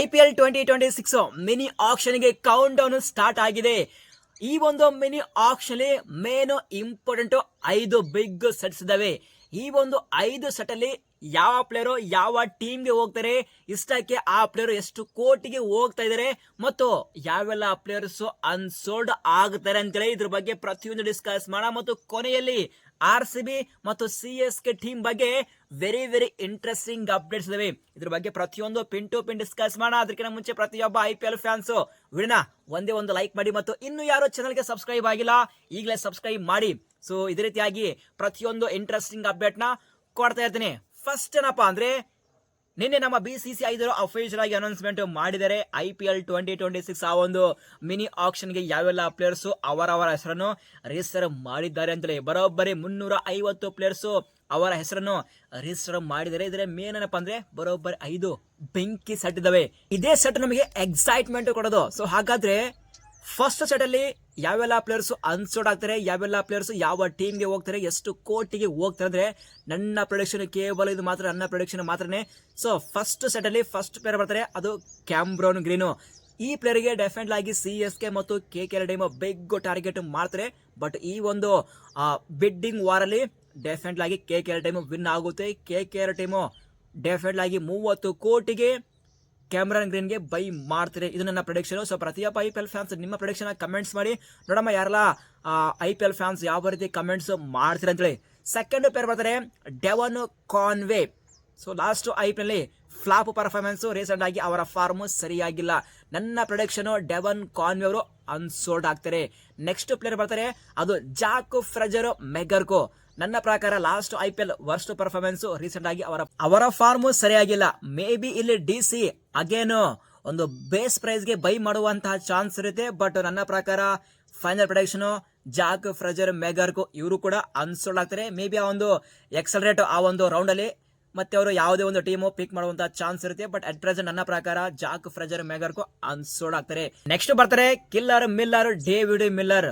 I P L twenty twenty six mini ಆಕ್ಷನ್ಗೆ count down start ಆಗಿದೆ. ಈ ಒಂದು mini auction main important ಐದು big sets ಇದಾವೆ. ಈ ಒಂದು ಐದು ಸೆಟ್ ಅಲ್ಲಿ ಯಾವ ಪ್ಲೇಯರು ಯಾವ ಟೀಮ್ಗೆ ಹೋಗ್ತಾರೆ, ಇಷ್ಟಕ್ಕೆ ಆ ಪ್ಲೇಯರ್ ಎಷ್ಟು ಕೋಟಿಗೆ ಹೋಗ್ತಾ ಇದ್ದಾರೆ ಮತ್ತು ಯಾವೆಲ್ಲ ಪ್ಲೇಯರ್ಸ್ ಅನ್ಸೋಲ್ಡ್ ಆಗ್ತಾರೆ ಅಂತೇಳಿ ಇದ್ರ ಬಗ್ಗೆ ಪ್ರತಿಯೊಂದು ಡಿಸ್ಕಸ್ ಮಾಡೋಣ. ಮತ್ತು ಕೊನೆಯಲ್ಲಿ ಆರ್ ಸಿ ಬಿ ಮತ್ತು ಸಿ ಎಸ್ ಕೆ ಟೀಮ್ ಬಗ್ಗೆ ವೆರಿ ವೆರಿ ಇಂಟ್ರೆಸ್ಟಿಂಗ್ ಅಪ್ಡೇಟ್ಸ್ ಇದಾವೆ. ಇದ್ರ ಬಗ್ಗೆ ಪ್ರತಿಯೊಂದು ಪಿನ್ ಟು ಪಿನ್ ಡಿಸ್ಕಸ್ ಮಾಡೋಣ. ಅದಕ್ಕಿಂತ ಮುಂಚೆ ಪ್ರತಿಯೊಬ್ಬ ಐ ಪಿ ಎಲ್ ಫ್ಯಾನ್ಸ್ ವಿಡಿಯೋನ ಒಂದೇ ಒಂದು ಲೈಕ್ ಮಾಡಿ ಮತ್ತು ಇನ್ನು ಯಾರೋ ಚಾನಲ್ಗೆ ಸಬ್ಸ್ಕ್ರೈಬ್ ಆಗಿಲ್ಲ, ಈಗಲೇ ಸಬ್ಸ್ಕ್ರೈಬ್ ಮಾಡಿ. ಸೊ ಇದೇ ರೀತಿಯಾಗಿ ಪ್ರತಿಯೊಂದು ಇಂಟ್ರೆಸ್ಟಿಂಗ್ ಅಪ್ಡೇಟ್ನ ಕೊಡ್ತಾ ಇರ್ತೀನಿ. ಫಸ್ಟ್ ಏನಪ್ಪ ಅಂದ್ರೆ, ನಿನ್ನೆ ನಮ್ಮ ಬಿ ಸಿ ಸಿ ಐದರು ಅಫಿಷಿಯಲ್ ಆಗಿ ಅನೌನ್ಸ್ಮೆಂಟ್ ಮಾಡಿದ್ದಾರೆ I P L twenty twenty six ಆ ಒಂದು ಮಿನಿ ಆಕ್ಷನ್ಗೆ ಯಾವೆಲ್ಲ ಪ್ಲೇಯರ್ಸು ಅವರವರ ಹೆಸರನ್ನು ರಿಜಿಸ್ಟರ್ ಮಾಡಿದ್ದಾರೆ ಅಂತಲೇ ಬರೋಬ್ಬರಿ ಮುನ್ನೂರ ಐವತ್ತು ಪ್ಲೇಯರ್ಸು ಅವರ ಹೆಸರನ್ನು ರಿಜಿಸ್ಟರ್ ಮಾಡಿದ್ದಾರೆ ಇದ್ರೆ ಮೇನ್ ಏನಪ್ಪ ಅಂದ್ರೆ, ಬರೋಬ್ಬರಿ ಐದು ಬೆಂಕಿ ಸೆಟ್ ಇದಾವೆ ಇದೇ ಸೆಟ್ ನಮಗೆ ಎಕ್ಸೈಟ್ಮೆಂಟ್ ಕೊಡೋದು. ಸೊ ಹಾಗಾದ್ರೆ ಫಸ್ಟ್ ಸೆಟಲ್ಲಿ ಯಾವೆಲ್ಲ ಪ್ಲೇಯರ್ಸ್ ಅನ್ಸೋಡ್ ಆಗ್ತಾರೆ, ಯಾವೆಲ್ಲ ಪ್ಲೇಯರ್ಸ್ ಯಾವ ಟೀಮ್ಗೆ ಹೋಗ್ತಾರೆ, ಎಷ್ಟು ಕೋಟಿಗೆ ಹೋಗ್ತಾರೆ ಅಂದ್ರೆ ನನ್ನ ಪ್ರೊಡಕ್ಷನ್ ಕೇವಲ ಇದು ಮಾತ್ರ, ನನ್ನ ಪ್ರೊಡಕ್ಷನ್ ಮಾತ್ರನೇ. ಸೊ ಫಸ್ಟ್ ಸೆಟಲ್ಲಿ ಫಸ್ಟ್ ಪ್ಲೇಯರ್ ಬರ್ತಾರೆ, ಅದು ಕ್ಯಾಮ್ಬ್ರೋನ್ ಗ್ರೀನು ಈ ಪ್ಲೇಯರ್ಗೆ ಡೆಫಿನೆಟ್ ಆಗಿ ಸಿ ಎಸ್ ಕೆ ಮತ್ತು K K R team big target ಮಾಡ್ತಾರೆ. ಬಟ್ ಈ ಒಂದು ಬಿಡ್ಡಿಂಗ್ ವಾರಲ್ಲಿ ಡೆಫಿನೆಟ್ ಆಗಿ K K R team win ಆಗುತ್ತೆ. K K R team definite ಆಗಿ ಮೂವತ್ತು ಕೋಟಿಗೆ ಕ್ಯಾಮ್ರಾನ್ ಗ್ರೀನ್ಗೆ ಬೈ ಮಾಡ್ತಾರೆ ಇದು ನನ್ನ ಪ್ರೊಡಿಕ್ಷನ್ ಸೊ ಪ್ರತಿಯೊಬ್ಬ ಐ ಪಿ ಎಲ್ ಫ್ಯಾನ್ಸ್ ನಿಮ್ಮ ಪ್ರೊಡಿಕ್ಷನ್ ಕಮೆಂಟ್ಸ್ ಮಾಡಿ. ನೋಡಮ್ಮ ಯಾರಲ್ಲ ಐ ಪಿ ಎಲ್ ಫ್ಯಾನ್ಸ್ ಯಾವ ರೀತಿ ಕಮೆಂಟ್ಸ್ ಮಾಡ್ತಾರೆ ಅಂತೇಳಿ. ಸೆಕೆಂಡ್ ಪೇರ್ ಬರ್ತಾರೆ Devon Conway so last I P L flop performance recent ಆಗಿ ಅವರ ಫಾರ್ಮ್ ಸರಿಯಾಗಿಲ್ಲ. ನನ್ನ ಪ್ರೊಡಕ್ಷನ್ ಡೆವನ್ ಕಾನ್ವೆ ಅವರು ಅನ್ಸೋಲ್ಡ್ ಆಗ್ತಾರೆ. ನೆಕ್ಸ್ಟ್ ಪ್ಲೇಯರ್ ಬರ್ತಾರೆ, ಅದು ಜಾಕ್ ಫ್ರೆಜರ್ ಮೆಗರ್ಕೋ ನನ್ನ ಪ್ರಕಾರ last I P L worst performance recent ಆಗಿ ಅವರ ಅವರ ಫಾರ್ಮ್ ಸರಿಯಾಗಿಲ್ಲ. ಮೇ ಬಿ ಇಲ್ಲಿ ಡಿ ಸಿ ಅಗೇನ್ ಒಂದು ಬೇಸ್ ಪ್ರೈಸ್ಗೆ ಬೈ ಮಾಡುವಂತಹ ಚಾನ್ಸ್ ಇರುತ್ತೆ. ಬಟ್ ನನ್ನ ಪ್ರಕಾರ final production Jack Fraser McGurk ಇವರು ಕೂಡ ಅನ್ಸೋಲ್ಡ್ ಆಗ್ತಾರೆ. ಮೇ ಬಿ ಆ ಒಂದು ಎಕ್ಸಲರೇಟ್ ಆ ಒಂದು ರೌಂಡಲ್ಲಿ ಮತ್ತೆ ಅವರು ಯಾವುದೇ ಒಂದು ಟೀಮು ಪಿಕ್ ಮಾಡುವಂತಹ ಚಾನ್ಸ್ ಇರುತ್ತೆ. ಬಟ್ ಅಟ್ ಪ್ರೆಸೆಂಟ್ ನನ್ನ ಪ್ರಕಾರ ಜಾಕ್ ಫ್ರೆಜರ್ ಮೆಗರ್ಕೋ ಅನ್ಸೋಲ್ಡ್ ಆಗ್ತಾರೆ. ನೆಕ್ಸ್ಟ್ ಬರ್ತಾರೆ killer Miller David Miller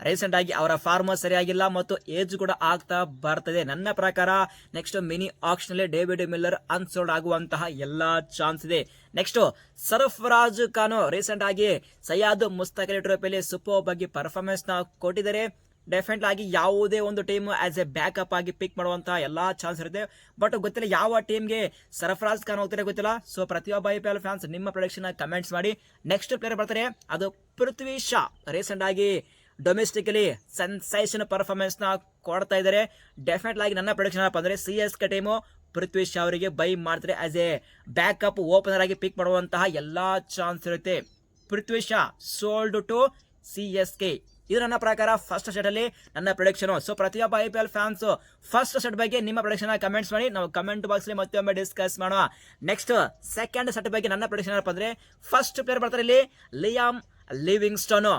recent ಆಗಿ ಅವರ ಫಾರ್ಮ್ ಸರಿಯಾಗಿಲ್ಲ ಮತ್ತು ಏಜ್ ಕೂಡ ಆಗ್ತಾ ಬರ್ತದೆ. ನನ್ನ ಪ್ರಕಾರ ನೆಕ್ಸ್ಟ್ ಮಿನಿ ಆಕ್ಷನ್ ಅಲ್ಲಿ ಡೇವಿಡ್ ಮಿಲ್ಲರ್ ಅನ್ಸೋಲ್ಡ್ ಆಗುವಂತಹ ಎಲ್ಲಾ ಚಾನ್ಸ್ ಇದೆ. ನೆಕ್ಸ್ಟ್ ಸರಫರಾಜ್ ಖಾನ್ ರೀಸೆಂಟ್ ಆಗಿ ಸಯ್ಯಾದ್ ಮುಸ್ತಕ್ ಅಲಿ ಟ್ರೋಫಿಯಲ್ಲಿ ಸೂಪರ್ ಬಗ್ಗೆ ಪರ್ಫಾರ್ಮೆನ್ಸ್ನ ಕೊಟ್ಟಿದ್ದಾರೆ. ಡೆಫಿನೆಟ್ ಆಗಿ ಯಾವುದೇ ಒಂದು ಟೀಮ್ ಆಸ್ ಎ ಬ್ಯಾಕಪ್ ಆಗಿ ಪಿಕ್ ಮಾಡುವಂತಹ ಎಲ್ಲಾ ಚಾನ್ಸ್ ಇರುತ್ತೆ. ಬಟ್ ಗೊತ್ತಿಲ್ಲ ಯಾವ ಟೀಮ್ಗೆ ಸರಫರಾಜ್ ಖಾನ್ ಹೋಗ್ತಾರೆ ಗೊತ್ತಿಲ್ಲ. ಸೊ ಪ್ರತಿಯೊಬ್ಬ ಐ ಪಿ ಎಲ್ ಫ್ಯಾನ್ಸ್ ನಿಮ್ಮ ಪ್ರೊಡಕ್ಷನ್ ಕಮೆಂಟ್ಸ್ ಮಾಡಿ. ನೆಕ್ಸ್ಟ್ ಪ್ಲೇಯರ್ ಬರ್ತಾರೆ. ಅದು ಪೃಥ್ವಿ ಶಾ. ರೀಸೆಂಟ್ ಆಗಿ ಡೊಮೆಸ್ಟಿಕಲಿ ಸೆನ್ಸೇಷನ್ ಪರ್ಫಾರ್ಮೆನ್ಸ್ನ ಕೊಡ್ತಾ ಇದ್ದಾರೆ. ಡೆಫಿನೆಟ್ ಆಗಿ ನನ್ನ ಪ್ರೊಡಕ್ಷನ್ ಏನಪ್ಪ ಅಂದ್ರೆ C S K team Prithvi Shaw ಅವರಿಗೆ ಬೈ ಮಾಡ್ತಾರೆ ಆಸ್ ಎ ಬ್ಯಾಕಪ್ ಓಪನರ್ ಆಗಿ ಪಿಕ್ ಮಾಡುವಂತಹ ಎಲ್ಲಾ ಚಾನ್ಸ್ ಇರುತ್ತೆ. Prithvi Shaw sold to C S K ಇದು ನನ್ನ ಪ್ರಕಾರ ಫಸ್ಟ್ ಸೆಟ್ ಅಲ್ಲಿ ನನ್ನ ಪ್ರೊಡಕ್ಷನ್ ಸೊ ಪ್ರತಿಯೊಬ್ಬ I P L fans first set ಬಗ್ಗೆ ನಿಮ್ಮ ಪ್ರೊಡಕ್ಷನ್ ಕಮೆಂಟ್ಸ್ ಮಾಡಿ. ನಾವು ಕಮೆಂಟ್ ಬಾಕ್ಸ್ ಅಲ್ಲಿ ಮತ್ತೊಮ್ಮೆ ಡಿಸ್ಕಸ್ ಮಾಡೋಣ. ನೆಕ್ಸ್ಟ್ ಸೆಕೆಂಡ್ ಸೆಟ್ ಬಗ್ಗೆ ನನ್ನ ಪ್ರೊಡಕ್ಷನ್ ಏನಪ್ಪ ಅಂದ್ರೆ ಫಸ್ಟ್ ಪ್ಲೇಯರ್ ಬರ್ತಾರೆ ಇಲ್ಲಿ ಲಿಯಾಮ್ ಲಿವಿಂಗ್ಸ್ಟೋನ್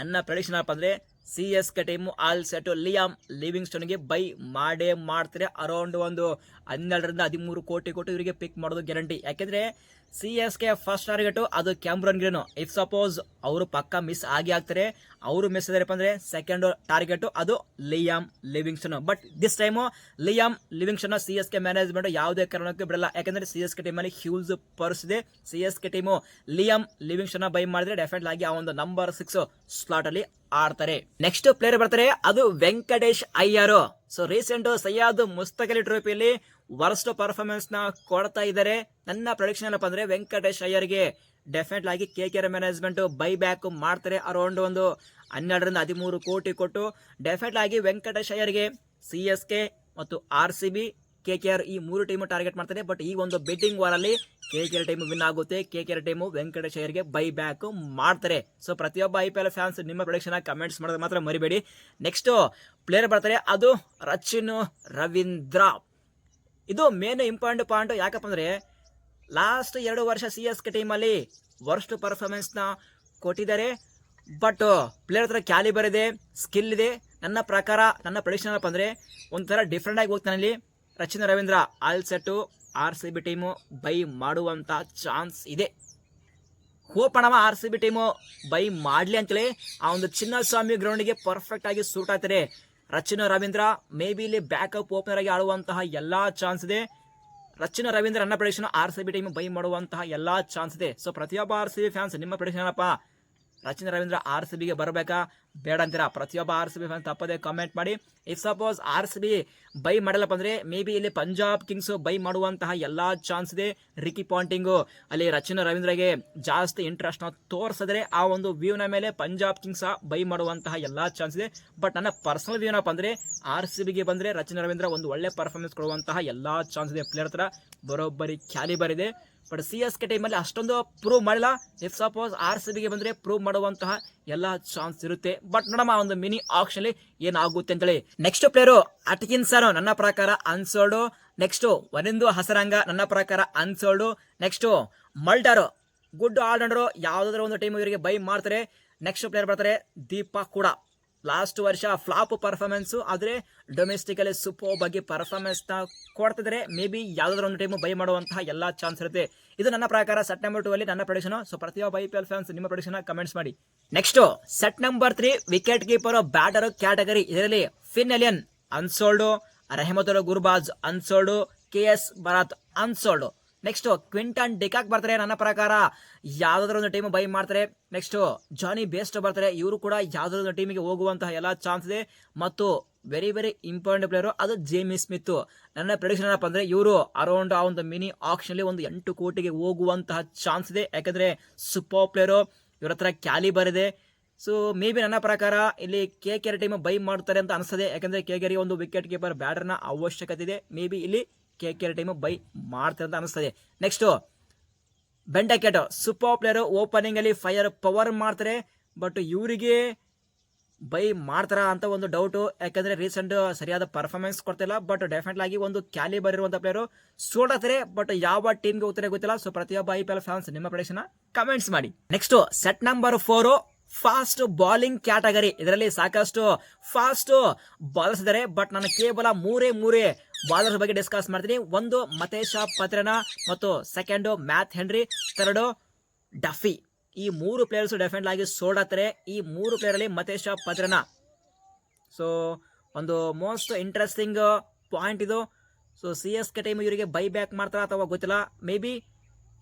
ನನ್ನ ಪ್ರೆಡಿಕ್ಷನ್ ಏನಪ್ಪ ಅಂದ್ರೆ C S K team all set Liam ಲಿವಿಂಗ್ಸ್ಟೋನ್ಗೆ buy ಮಾಡೇ ಮಾಡ್ತಾರೆ. ಅರೌಂಡ್ ಒಂದು ಹನ್ನೆರಡರಿಂದ ಹದಿಮೂರು ಕೋಟಿ ಕೊಟ್ಟು ಇವರಿಗೆ ಪಿಕ್ ಮಾಡೋದು ಗ್ಯಾರಂಟಿ ಯಾಕೆಂದ್ರೆ C S K first target ಅದು ಕ್ಯಾಮ್ರನ್ ಗ್ರೀನು. ಇಫ್ ಸಪೋಸ್ ಅವರು ಪಕ್ಕ ಮಿಸ್ ಆಗಿ ಆಗ್ತಾರೆ, ಅವರು ಮಿಸ್ ಇದಾರಪ್ಪ ಅಂದ್ರೆ ಸೆಕೆಂಡ್ ಟಾರ್ಗೆಟ್ ಅದು Liam Livingstone but this time Liam Livingstone C S K management ಯಾವುದೇ ಕಾರಣಕ್ಕೂ ಬಿಡಲ್ಲ. ಯಾಕಂದ್ರೆ ಸಿ ಎಸ್ ಕೆ ಟೀಮಲ್ಲಿ ಹ್ಯೂಸ್ ಪರ್ಸ್ ಇದೆ. C S K team Liam Livingstone buy ಮಾಡಿದ್ರೆ ಡೆಫಿನೆಟ್ ಆಗಿ ಆ ಒಂದು ನಂಬರ್ ಸಿಕ್ಸ್ ಸ್ಲಾಟ್ ಅಲ್ಲಿ ಆಡ್ತಾರೆ. ನೆಕ್ಸ್ಟ್ ಪ್ಲೇಯರ್ ಬರ್ತಾರೆ, ಅದು ವೆಂಕಟೇಶ್ ಅಯ್ಯರ್. ಸೊ ರೀಸೆಂಟ್ ಸಯ್ಯಾದ್ ಮುಸ್ತಕಲಿ ಟ್ರೋಫಿಯಲ್ಲಿ ವರ್ಸ್ಟ್ ಪರ್ಫಾರ್ಮೆನ್ಸ್ನ ಕೊಡ್ತಾ ಇದ್ದಾರೆ. ನನ್ನ ಪ್ರೊಡಿಕ್ಷನ್ ಏನಪ್ಪ ಅಂದ್ರೆ ವೆಂಕಟೇಶ್ ಅಯ್ಯರ್ಗೆ ಡೆಫಿನೆಟ್ ಆಗಿ K K management buy back ಮಾಡ್ತಾರೆ ಅರೌಂಡ್ ಒಂದು ಹನ್ನೆರಡರಿಂದ ಹದಿಮೂರು ಕೋಟಿ ಕೊಟ್ಟು. ಡೆಫಿನೆಟ್ ಆಗಿ ವೆಂಕಟೇಶ್ ಅಯ್ಯರ್ಗೆ ಸಿ ಎಸ್ ಕೆ ಮತ್ತು R C B K K R ಈ ಮೂರು ಟೀಮು ಟಾರ್ಗೆಟ್ ಮಾಡ್ತಾರೆ. ಬಟ್ ಈ ಒಂದು betting ವಾರಲ್ಲಿ K K R team win ಆಗುತ್ತೆ. K K R team Venkatesh buy back ಮಾಡ್ತಾರೆ. ಸೊ ಪ್ರತಿಯೊಬ್ಬ ಐ ಪಿ ಎಲ್ ಫ್ಯಾನ್ಸ್ ನಿಮ್ಮ ಪ್ರೊಡಕ್ಷನ್ ಕಮೆಂಟ್ಸ್ ಮಾಡೋದು ಮಾತ್ರ ಮರಿಬೇಡಿ. ನೆಕ್ಸ್ಟ್ ಪ್ಲೇಯರ್ ಬರ್ತಾರೆ. ಅದು ರಚಿನ್ ರವೀಂದ್ರ. ಇದು ಮೇನ್ ಇಂಪಾರ್ಟೆಂಟ್ ಪಾಯಿಂಟ್ ಯಾಕಪ್ಪ ಅಂದ್ರೆ ಲಾಸ್ಟ್ ಎರಡು ವರ್ಷ ಸಿ ಎಸ್ ಕೆ ಟೀಮಲ್ಲಿ ವರ್ಸ್ಟ್ ಪರ್ಫಾರ್ಮೆನ್ಸ್ನ ಕೊಟ್ಟಿದ್ದಾರೆ. ಬಟ್ ಪ್ಲೇಯರ್ ಹತ್ರ ಕ್ಯಾಲಿಬರ್ ಇದೆ ಸ್ಕಿಲ್ ಇದೆ. ನನ್ನ ಪ್ರಕಾರ, ನನ್ನ ಪ್ರೊಡಿಕ್ಷನ್ ಏನಪ್ಪ ಅಂದರೆ ಒಂಥರ ಡಿಫ್ರೆಂಟ್ ಆಗಿ Rachin Ravindra, all set, R C B team buy ಮಾಡುವಂಥ ಚಾನ್ಸ್ ಇದೆ. ಹೋಪಣವ R C B team buy ಮಾಡಲಿ ಅಂತೇಳಿ ಆ ಒಂದು ಚಿನ್ನಸ್ವಾಮಿ ಗ್ರೌಂಡಿಗೆ ಪರ್ಫೆಕ್ಟ್ ಆಗಿ ಸೂಟ್ ಆಗ್ತಾರೆ ರಚಿನ ರವೀಂದ್ರ ಮೇ ಬಿ ಇಲ್ಲಿ ಬ್ಯಾಕಪ್ ಓಪನರ್ ಆಗಿ ಆಡುವಂತಹ ಎಲ್ಲ ಚಾನ್ಸ್ ಇದೆ. ರಚಿನ ರವೀಂದ್ರ ಅನ್ನ prediction R C B team buy ಮಾಡುವಂತಹ ಎಲ್ಲ ಚಾನ್ಸ್ ಇದೆ. ಸೊ ಪ್ರತಿಯೊಬ್ಬ ಆರ್ ಸಿ ಬಿ ಫ್ಯಾನ್ಸ್ ನಿಮ್ಮ ಪ್ರಡಿಕ್ಷನ್ ಏನಪ್ಪ? ರಚಿನ ರವೀಂದ್ರ ಆರ್ ಸಿ ಬಿಗೆ ಬರಬೇಕಾ? ಬೇಡ ಅಂತೀರಾ? ಪ್ರತಿಯೊಬ್ಬ ಆರ್ ಸಿ ಬಿ ಫ್ಯಾನ್ ತಪ್ಪದೆ ಕಾಮೆಂಟ್ ಮಾಡಿ. If suppose R C B buy ಮಾಡಲ್ಲಪ್ಪ ಅಂದರೆ ಮೇ ಬಿ ಇಲ್ಲಿ ಪಂಜಾಬ್ ಕಿಂಗ್ಸ್ ಬೈ ಮಾಡುವಂತಹ ಎಲ್ಲಾ ಚಾನ್ಸ್ ಇದೆ. ರಿಕಿ ಪಾಂಟಿಂಗು ಅಲ್ಲಿ ರಚಿನ ರವೀಂದ್ರಗೆ ಜಾಸ್ತಿ ಇಂಟ್ರೆಸ್ಟ್ ತೋರಿಸಿದ್ರೆ ಆ ಒಂದು ವ್ಯೂನ ಮೇಲೆ ಪಂಜಾಬ್ ಕಿಂಗ್ಸ್ ಬೈ ಮಾಡುವಂತಹ ಎಲ್ಲಾ ಚಾನ್ಸ್ ಇದೆ. ಬಟ್ ನನ್ನ ಪರ್ಸನಲ್ ವ್ಯೂನಪ್ಪ ಅಂದರೆ ಆರ್ ಸಿ ಬಿಗೆ ಬಂದ್ರೆ ರಚಿನ ರವೀಂದ್ರ ಒಂದು ಒಳ್ಳೆ ಪರ್ಫಾರ್ಮೆನ್ಸ್ ಕೊಡುವಂತಹ ಎಲ್ಲಾ ಚಾನ್ಸ್ ಇದೆ ಪ್ಲೇಯರ್ ಹತ್ರ. ಬರೋಬ್ಬರಿ ಕ್ಯಾಲಿಬರ್ ಇದೆ. ಬಟ್ ಸಿ ಎಸ್ ಕೆ ಟೈಮಲ್ಲಿ ಅಷ್ಟೊಂದು ಪ್ರೂವ್ ಮಾಡಿಲ್ಲ. ಇಫ್ ಸಪೋಸ್ ಆರ್ ಸಿ ಬಿಗೆ ಬಂದರೆ ಪ್ರೂವ್ ಮಾಡುವಂತಹ ಎಲ್ಲ ಚಾನ್ಸ್ ಇರುತ್ತೆ. ಬಟ್ ನೋಡಮ್ಮ, ಒಂದು ಮಿನಿ ಆಕ್ಷನ್ ಏನಾಗುತ್ತೆ ಅಂತೇಳಿ. ನೆಕ್ಸ್ಟ್ ಪ್ಲೇಯರು ಸರ್ ನನ್ನ ಪ್ರಕಾರ ಅನ್ಸೋಲ್ಡು ನೆಕ್ಸ್ಟ್ ವನಿಂದು ಹಸರಂಗ ನನ್ನ ಪ್ರಕಾರ ಅನ್ಸೋಲ್ಡು ನೆಕ್ಸ್ಟ್ ಮಲ್ಟರ್ ಗುಡ್ ಆಲ್ರೌಂಡರು ಯಾವುದಾದ್ರೂ ಒಂದು ಟೀಮ್ ಇವರಿಗೆ ಬೈ ಮಾಡ್ತಾರೆ. ನೆಕ್ಸ್ಟ್ ಪ್ಲೇಯರ್ ಬರ್ತಾರೆ ದೀಪಾ ಕೂಡ. ಲಾಸ್ಟ್ ವರ್ಷ ಫ್ಲಾಪ್ ಪರ್ಫಾರ್ಮೆನ್ಸು ಆದರೆ ಡೊಮೆಸ್ಟಿಕಲ್ಲಿ ಸೂಪರ್ ಬಗ್ಗೆ ಪರ್ಫಾರ್ಮೆನ್ಸ್ನ ಕೊಡ್ತಿದ್ರೆ ಮೇ ಬಿ ಯಾವುದಾದ್ರೂ ಒಂದು ಟೈಮು ಬೈ ಮಾಡುವಂತಹ ಎಲ್ಲ ಚಾನ್ಸ್ ಇರುತ್ತೆ. ಇದು ನನ್ನ ಪ್ರಕಾರ ಸೆಟ್ ನಂಬರ್ ಟೂ ಅಲ್ಲಿ ನನ್ನ ಪ್ರೊಡಿಕ್ಷನ್ ಸೊ ಪ್ರತಿಯೊಬ್ಬ ಐ ಪಿ ಎಲ್ ಫ್ಯಾನ್ಸ್ ನಿಮ್ಮ ಪ್ರೊಡಿಕ್ಷನ್ ಕಮೆಂಟ್ಸ್ ಮಾಡಿ. Next set number three wicket keeper batter category ಇದರಲ್ಲಿ Finn Allen unsold Rehmat Gurbaz unsold K S Bharat unsold next Quinton de Kock ಬರ್ತಾರೆ, ನನ್ನ ಪ್ರಕಾರ. ಯಾವ್ದಾದ್ರು ಒಂದು ಟೀಮ್ ಬೈ ಮಾಡ್ತಾರೆ. ನೆಕ್ಸ್ಟ್ ಜಾನಿ ಬೇಸ್ಟ್ ಬರ್ತಾರೆ. ಇವರು ಕೂಡ ಯಾವ್ದಾದ್ರು ಒಂದು ಟೀಮಿಗೆ ಹೋಗುವಂತಹ ಎಲ್ಲ ಚಾನ್ಸ್ ಇದೆ. ಮತ್ತು ವೆರಿ ವೆರಿ ಇಂಪಾರ್ಟೆಂಟ್ ಪ್ಲೇಯರು ಅದು ಜೇಮಿ ಸ್ಮಿತ್ ನನ್ನ ಪ್ರೆಡಿಕ್ಷನ್ ಏನಪ್ಪ ಅಂದ್ರೆ, ಇವರು ಅರೌಂಡ್ ಆ ಒಂದು ಮಿನಿ ಆಕ್ಷನ್ ಒಂದು ಎಂಟು ಕೋಟಿಗೆ ಹೋಗುವಂತಹ ಚಾನ್ಸ್ ಇದೆ. ಯಾಕಂದ್ರೆ ಸೂಪರ್ ಪ್ಲೇಯರು ಇವ್ರ ಹತ್ರ ಕ್ಯಾಲಿ ಬರಿದೆ ಸೊ ಮೇ ಬಿ ನನ್ನ ಪ್ರಕಾರ ಇಲ್ಲಿ ಕೆ ಕೆರೆ ಟೀಮ್ ಬೈ ಮಾಡ್ತಾರೆ ಅಂತ ಅನಿಸ್ತದೆ. ಯಾಕಂದ್ರೆ ಕೆ ಕೆರೆ ಒಂದು ವಿಕೆಟ್ ಕೀಪರ್ ಬ್ಯಾಟರ್ನ ಅವಶ್ಯಕತೆ ಇದೆ. ಮೇ ಬಿ ಇಲ್ಲಿ K K R team buy ಮಾಡ್ತಾರೆ ಅಂತ ಅನಿಸ್ತದೆ. Next Ben Duckett super player opening ಅಲ್ಲಿ ಫೈರ್ ಪವರ್ ಮಾಡ್ತಾರೆ ಬಟ್ ಇವರಿಗೆ ಬೈ ಮಾಡ್ತಾರ ಅಂತ ಒಂದು ಡೌಟು ಯಾಕಂದ್ರೆ ರೀಸೆಂಟ್ ಸರಿಯಾದ ಪರ್ಫಾರ್ಮೆನ್ಸ್ ಕೊಡ್ತಿಲ್ಲ ಬಟ್ ಡೆಫಿನೆಟ್ ಆಗಿ ಒಂದು ಕ್ಯಾಲಿಬರ್ ಇರುವಂತ ಪ್ಲೇಯರು ಸೋಡಾತಾರೆ ಬಟ್ ಯಾವ ಟೀಮ್ಗೆ ಹೋಗ್ತಾರೆ ಗೊತ್ತಿಲ್ಲ ಸೊ ಪ್ರತಿಯೊಬ್ಬ ಐ ಪಿ ಎಲ್ ಫ್ಯಾನ್ಸ್ ನಿಮ್ಮ ಪ್ರದೇಶನ ಕಮೆಂಟ್ಸ್ ಮಾಡಿ. Next set number four fast bowling category ಇದರಲ್ಲಿ ಸಾಕಷ್ಟು ಫಾಸ್ಟ್ ಬಾಲರ್ಸ್ ಬಟ್ ನಾನು ಕೇವಲ ಮೂರೇ ಮೂರೇ ಬಾಲರ್ಸ್ ಬಗ್ಗೆ ಡಿಸ್ಕಸ್ ಮಾಡ್ತೀನಿ. ಒಂದು, ಮತೇಶ ಪತ್ರನ, ಮತ್ತು second Matt Henry third Duffy. ಈ ಮೂರು ಪ್ಲೇಯರ್ಸ್ ಡೆಫೆಂಡ್ ಆಗಿ ಸೋಡಾತಾರೆ ಈ ಮೂರು ಪ್ಲೇಯರ್ ಅಲ್ಲಿ ಮತೇಶ ಪತ್ರನ. ಸೊ ಒಂದು ಮೋಸ್ಟ್ ಇಂಟ್ರೆಸ್ಟಿಂಗ್ ಪಾಯಿಂಟ್ ಇದು. So C S K time ಇವರಿಗೆ ಬೈ ಬ್ಯಾಕ್ ಮಾಡ್ತಾರಾ ಅಥವಾ ಗೊತ್ತಿಲ್ಲ. ಮೇ ಬಿ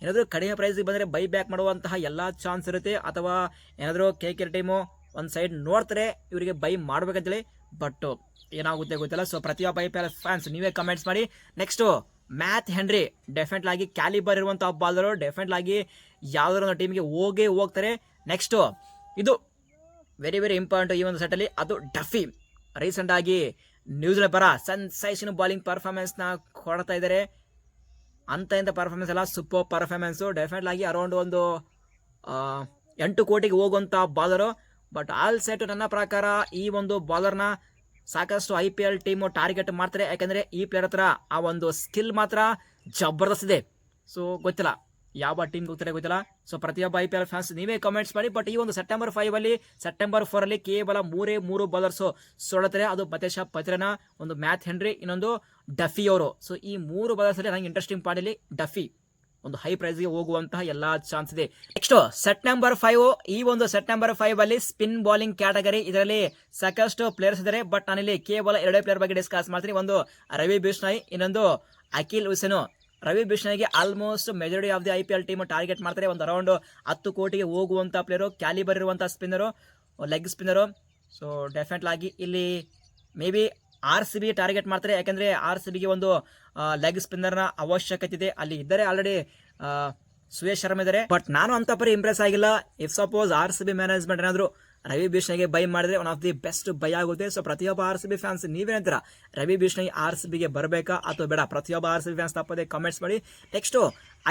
ಏನಾದರೂ ಕಡಿಮೆ ಪ್ರೈಸ್ಗೆ ಬಂದರೆ ಬೈ ಬ್ಯಾಕ್ ಮಾಡುವಂತಹ ಎಲ್ಲ ಚಾನ್ಸ್ ಇರುತ್ತೆ. ಅಥವಾ ಏನಾದರೂ ಕೆ ಕೆ ಟೈಮು ಒಂದು ಸೈಡ್ ನೋಡ್ತಾರೆ, ಇವರಿಗೆ ಬೈ ಮಾಡ್ಬೇಕಂತೇಳಿ. ಬಟ್ ಏನಾಗುತ್ತೆ ಗೊತ್ತಿಲ್ಲ. ಸೊ ಪ್ರತಿಯೊಬ್ಬ ಐ ಪಿ ಎಲ್ ಫ್ಯಾನ್ಸ್ ನೀವೇ ಕಮೆಂಟ್ಸ್ ಮಾಡಿ. ನೆಕ್ಸ್ಟು ಮ್ಯಾಥ್ ಹೆನ್ರಿ ಡೆಫಿನೆಟ್ ಆಗಿ ಕ್ಯಾಲಿಬರ್ ಇರುವಂಥ ಬಾಲರು ಡೆಫಿನೆಟ್ ಆಗಿ ಯಾವುದಾದ್ರು ಒಂದು ಟೀಮ್ಗೆ ಹೋಗೇ ಹೋಗ್ತಾರೆ. ನೆಕ್ಸ್ಟು ಇದು ವೆರಿ ವೆರಿ ಇಂಪಾರ್ಟೆಂಟ್ ಈ ಒಂದು ಸೆಟಲ್ಲಿ ಅದು ಡಫಿ ರೀಸೆಂಟ್ ಆಗಿ ನ್ಯೂಜಿಲೆಂಡ್ ಪರ ಸನ್ಸೈಷನ್ ಬಾಲಿಂಗ್ ಪರ್ಫಾರ್ಮೆನ್ಸ್ನ ಕೊಡ್ತಾ ಇದ್ದಾರೆ ಅಂತ ಇಂಥ ಪರ್ಫಾರ್ಮೆನ್ಸ್ ಎಲ್ಲ ಸೂಪರ್ ಪರ್ಫಾರ್ಮೆನ್ಸು ಡೆಫಿನೆಟ್ ಆಗಿ ಅರೌಂಡ್ ಒಂದು ಎಂಟು ಕೋಟಿಗೆ ಹೋಗುವಂಥ ಬಾಲರು ಬಟ್ ಆಲ್ ಸೆಟ್ ನನ್ನ ಪ್ರಕಾರ ಈ ಒಂದು ಬಾಲರ್ನ ಸಾಕಷ್ಟು I P L team target ಮಾಡ್ತಾರೆ. ಯಾಕೆಂದರೆ ಈ ಪ್ಲೇಯರ್ ಹತ್ರ ಆ ಒಂದು ಸ್ಕಿಲ್ ಮಾತ್ರ ಜಬರ್ದಸ್ತ್ ಇದೆ. ಸೊ ಗೊತ್ತಿಲ್ಲ. ಯಾವ ಟೀಮ್ ಗೊತ್ತಿಲ್ಲ ಗೊತ್ತಿಲ್ಲ. ಸೊ ಪ್ರತಿಯೊಬ್ಬ ಐ ಪಿ ಎಲ್ ಫ್ಯಾನ್ಸ್ ನೀವೇ ಕಮೆಂಟ್ಸ್ ಮಾಡಿ. ಬಟ್ ಈ ಒಂದು ಸೆಪ್ಟೆಂಬರ್ ಫೈವ್ ಅಲ್ಲಿ ಸೆಪ್ಟೆಂಬರ್ ಫೋರ್ ಅಲ್ಲಿ ಕೇವಲ ಮೂರೇ ಮೂರು ಬಾಲರ್ಸು ಸೊಳತರೆ ಅದು ಮತೇಶ ಪತ್ರನ ಒಂದು ಮ್ಯಾಥ್ ಹೆನ್ರಿ ಇನ್ನೊಂದು ಡಫಿ ಅವರು. ಸೊ ಈ ಮೂರು ಬಾಲರ್ಸ್ ಅಲ್ಲಿ ನಂಗೆ ಇಂಟ್ರೆಸ್ಟಿಂಗ್ ಪಾರ್ಟಿಲಿ ಡಫಿ ಒಂದು ಹೈ ಪ್ರೈಸ್ಗೆ ಹೋಗುವಂತಹ ಎಲ್ಲಾ ಚಾನ್ಸ್ ಇದೆ. ನೆಕ್ಸ್ಟ್ ಸೆಟ್ ನಂಬರ್ ಫೈವ್ ಈ ಒಂದು ಸೆಟ್ ನಂಬರ್ ಫೈವ್ ಅಲ್ಲಿ ಸ್ಪಿನ್ ಬೌಲಿಂಗ್ ಕ್ಯಾಟಗರಿ ಇದರಲ್ಲಿ ಸಾಕಷ್ಟು ಪ್ಲೇಯರ್ಸ್ ಇದ್ದಾರೆ ಬಟ್ ನಾನಿಲ್ಲಿ ಕೇವಲ ಎರಡೇ ಪ್ಲೇಯರ್ ಬಗ್ಗೆ ಡಿಸ್ಕಸ್ ಮಾಡ್ತೀನಿ. ಒಂದು ರವಿ ಬಿಷ್ಣಾಯ್, ಇನ್ನೊಂದು Akeal Hosein. Ravi ಬಿಷ್ಣಾಯ್ಗೆ almost majority of the I P L team target ಮಾಡ್ತಾರೆ. ಒಂದು ಅರೌಂಡ್ ಹತ್ತು ಕೋಟಿಗೆ ಹೋಗುವಂಥ ಪ್ಲೇಯರು ಕ್ಯಾಲಿಬರ್ ಇರುವಂಥ ಸ್ಪಿನ್ನರು ಲೆಗ್ ಸ್ಪಿನ್ನರು ಸೊ ಡೆಫಿನೆಟ್ಲಾಗಿ ಇಲ್ಲಿ maybe R C B target ಮಾಡ್ತಾರೆ. ಯಾಕೆಂದರೆ ಆರ್ ಸಿ ಬಿಗೆ ಒಂದು ಲೆಗ್ ಸ್ಪಿನ್ನರ್ನ ಅವಶ್ಯಕತೆ ಇದೆ. ಅಲ್ಲಿ ಇದ್ದರೆ ಆಲ್ರೆಡಿ ಸುಯೇಶ್ ಶರ್ಮ ಇದ್ದಾರೆ ಬಟ್ ನಾನು ಅಂತ ಪರಿ ಇಂಪ್ರೆಸ್ ಆಗಿಲ್ಲ. If suppose R C B management ಏನಾದರೂ ರವಿ ಬಿಷ್ಣಯ್ಗೆ ಬೈ ಮಾಡಿದ್ರೆ one of the best buy ಆಗುತ್ತೆ. ಸೊ ಪ್ರತಿಯೊಬ್ಬ ಆರ್ ಸಿ ಬಿ ಫ್ಯಾನ್ಸ್ ನೀವೇನಂತೀರಾ ರವಿ ಬಿಷ್ಣಯ್ ಆರ್ ಸಿ ಬಿಗೆ ಬರಬೇಕಾ ಅಥವಾ ಬೇಡ? ಪ್ರತಿಯೊಬ್ಬ ಆರ್ ಸಿ ಬಿ ಫ್ಯಾನ್ಸ್ ತಪ್ಪದೆ ಕಮೆಂಟ್ಸ್ ಮಾಡಿ. ನೆಕ್ಸ್ಟು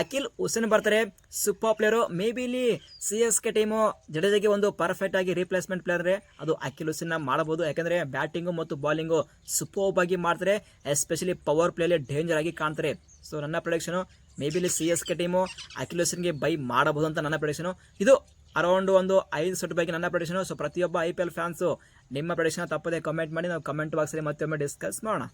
ಅಖಿಲ್ ಹುಸೇನ್ ಬರ್ತಾರೆ ಸೂಪರ್ ಪ್ಲೇಯರು ಮೇ ಬಿ ಇಲ್ಲಿ ಸಿ ಎಸ್ ಕೆ ಟೀಮು ಜಡೇಜಾಗೆ ಒಂದು ಪರ್ಫೆಕ್ಟ್ ಆಗಿ ರಿಪ್ಲೇಸ್ಮೆಂಟ್ ಪ್ಲೇಯರ್ ಅದು ಅಖಿಲ್ ಹುಸೇನ್ ಮಾಡಬಹುದು ಯಾಕಂದ್ರೆ ಬ್ಯಾಟಿಂಗು ಮತ್ತು ಬಾಲಿಂಗು ಸೂಪರ್ ಆಗಿ ಮಾಡ್ತಾರೆ. ಎಸ್ಪೆಷಲಿ ಪವರ್ ಪ್ಲೇಲಿ ಡೇಂಜರ್ ಆಗಿ ಕಾಣ್ತಾರೆ. ಸೊ ನನ್ನ ಪ್ರೊಡಕ್ಷನು ಮೇ ಬಿ ಇಲ್ಲಿ ಸಿ ಎಸ್ ಕೆ ಟೀಮು ಅಖಿಲೇಶನ್ಗೆ ಬೈ ಮಾಡಬಹುದು ಅಂತ ನನ್ನ ಪ್ರೊಡಕ್ಷನು ಇದು ಅರೌಂಡ್ ಒಂದು ಐದು ಸೆಟ್ ಬಗ್ಗೆ ನನ್ನ ಪ್ರೊಡಕ್ಷನು ಸೊ ಪ್ರತಿಯೊಬ್ಬ ಐ ಪಿ ಎಲ್ ಫ್ಯಾನ್ಸು ನಿಮ್ಮ ಪ್ರೊಡಕ್ಷನ್ ತಪ್ಪದೆ ಕಮೆಂಟ್ ಮಾಡಿ, ನಾವು ಕಮೆಂಟ್ ಬಾಕ್ಸಲ್ಲಿ ಮತ್ತೊಮ್ಮೆ ಡಿಸ್ಕಸ್ ಮಾಡೋಣ.